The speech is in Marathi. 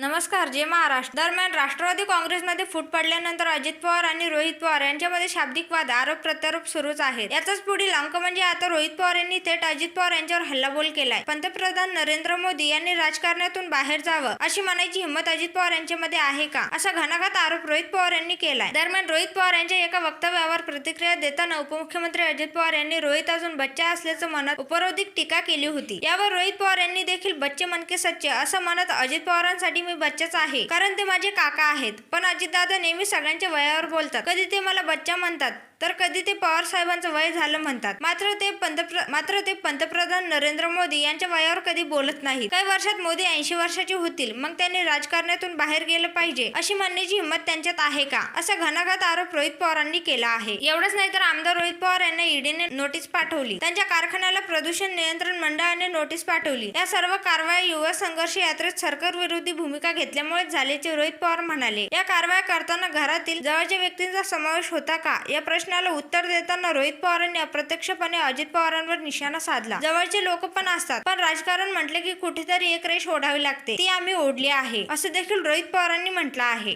नमस्कार जे महाराष्ट्र दरम्यान राष्ट्रवादी काँग्रेसमध्ये फूट पडल्यानंतर अजित पवार आणि रोहित पवार यांच्यामध्ये शाब्दिक वाद आरोप प्रत्यारोप सुरूच आहेत. याचाच पुढील अंक म्हणजे आता रोहित पवार यांनी थेट अजित पवार यांच्यावर हल्लाबोल केलाय. पंतप्रधान नरेंद्र मोदी यांनी राजकारणातून बाहेर जावं अशी म्हणायची हिंमत अजित पवार यांच्यामध्ये आहे का? असा घणाघात आरोप रोहित पवार यांनी केलाय. दरम्यान रोहित पवार यांच्या एका वक्तव्यावर प्रतिक्रिया देताना उपमुख्यमंत्री अजित पवार यांनी रोहित अजून बच्चा असल्याचं म्हणत उपरोधिक टीका केली होती. यावर रोहित पवार यांनी देखील बच्चे मनके सच्चे असं म्हणत अजित पवारांसाठी मी बच्चाच आहे. कारण ते माझे काका आहेत. पण अजितदादा नेहमी सगळ्यांच्या वयावर बोलतात. कधी ते मला बच्चा म्हणतात तर कधी ते पवार साहेबांचं वय झालं म्हणतात. मात्र ते पंतप्र मात्र ते पंतप्रधान नरेंद्र मोदी यांच्या वयावर कधी बोलत नाहीत. काही वर्षात मोदी ऐंशी वर्षाचे होतील. मग त्यांनी राजकारणातून बाहेर गेलं पाहिजे अशी म्हणण्याची हिंमत त्यांच्यात आहे का? असा घणाघात आरोप रोहित पवारांनी केला आहे. एवढंच नाही तर आमदार रोहित पवार यांना ईडीने नोटीस पाठवली. त्यांच्या कारखान्याला प्रदूषण नियंत्रण मंडळाने नोटीस पाठवली. या सर्व कारवाया युवा संघर्ष यात्रेत सरकार विरोधी भूमिका घेतल्यामुळे झाल्याचे रोहित पवार म्हणाले. या कारवाया करताना घरातील जवळच्या व्यक्तींचा समावेश होता का? या प्रश्नाला उत्तर देताना रोहित पवारांनी अप्रत्यक्षपणे अजित पवारांवर निशाणा साधला. जवळचे लोक पण असतात पण राजकारण म्हटले की कुठेतरी एक रेष ओढावी लागते. ती आम्ही ओढली आहे असं देखील रोहित पवारांनी म्हटलं आहे.